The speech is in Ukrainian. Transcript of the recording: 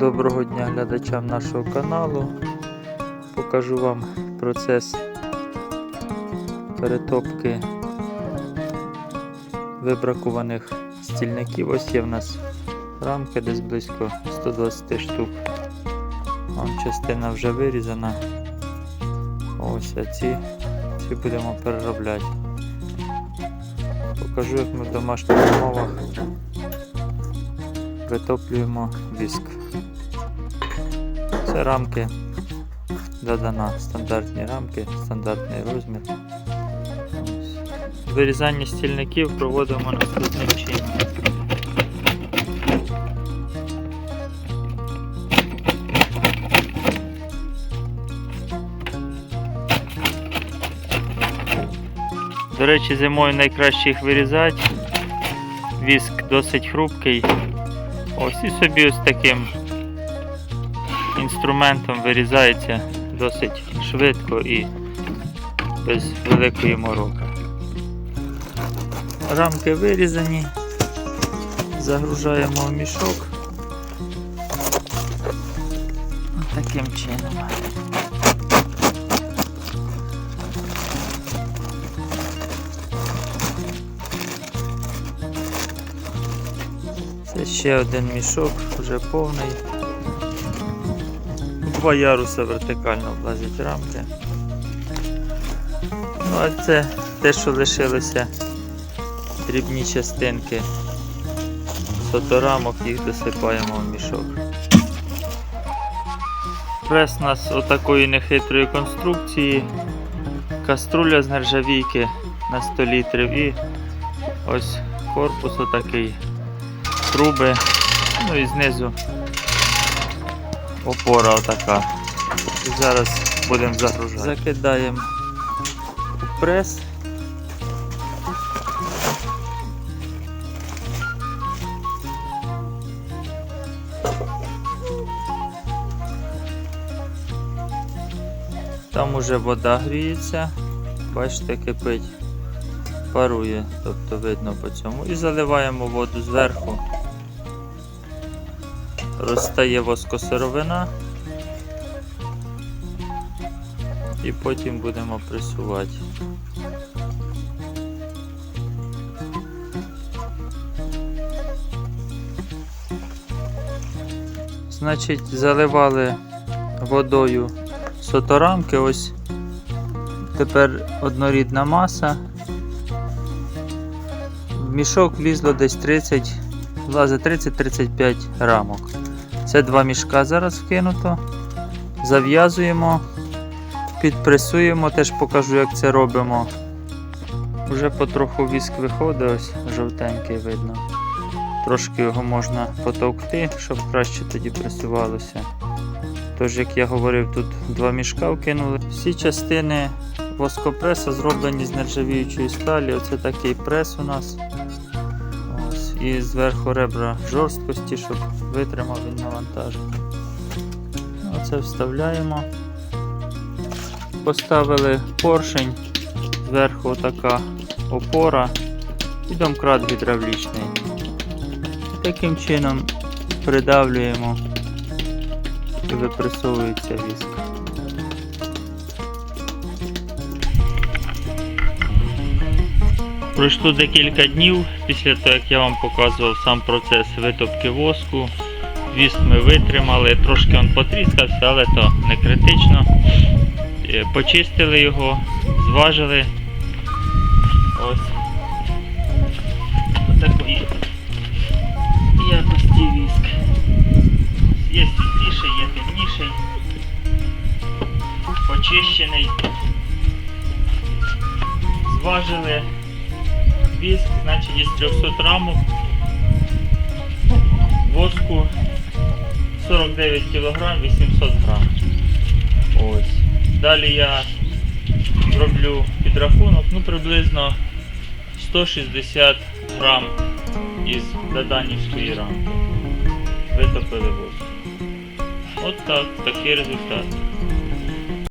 Доброго дня глядачам нашого каналу. Покажу вам процес перетопки вибракуваних стільників. Ось є в нас рамки десь близько 120 штук. Вон частина вже вирізана. Ось а ці, ці будемо переробляти. Покажу, як ми в домашніх умовах витоплюємо віск. Це рамки додана, стандартні рамки, стандартний розмір. Вирізання стільників проводимо наступним чином. До речі, зимою найкраще їх вирізати. Віск досить хрупкий. Ось і собі ось таким інструментом вирізається досить швидко і без великої мороки. Рамки вирізані, загружаємо в мішок. Таким чином. Ще один мішок, вже повний. Два яруса вертикально влазять рамки. Ну а це те, що лишилося дрібні частинки фоторамок, їх досипаємо в мішок. Прес у нас отакої нехитрої конструкції, каструля з нержавійки на 100 літрів і ось корпус отакий, труби, ну і знизу опора отака. І зараз будемо загружати. Закидаємо у прес. Там уже вода гріється, бачите, кипить, парує, тобто видно по цьому. І заливаємо воду зверху розтає воскосировина і потім будемо пресувати. Значить, заливали водою соторамки, ось тепер однорідна маса. В мішок влізло десь 30, влазить 30-35 рамок. Це два мішка зараз вкинуто. Зав'язуємо, підпресуємо, теж покажу, як це робимо. Вже потроху віск виходить, ось жовтенький видно. Трошки його можна потовкти, щоб краще тоді пресувалося. Тож, як я говорив, тут два мішка вкинули. Всі частини воскопреса зроблені з нержавіючої сталі. Оце такий прес у нас. І зверху ребра жорсткості, щоб витримав він навантаження. Оце вставляємо. Поставили поршень, зверху така опора і домкрат гідравлічний. Таким чином придавлюємо і випресовується віск. Пройшло декілька днів після того, як я вам показував сам процес витопки воску. Віск ми витримали, трошки він потріскався, але то не критично. Е, Почистили його, зважили. Ось. Отакої якості віск. Є світліший, є темніший, почищений. Зважили віск, значить із 300 рамок воску 49 кг 800 грам. Ось. Далі я роблю підрахунок, ну приблизно 160 грам із доданівської рамки. Витопили воску. От так, такий результат.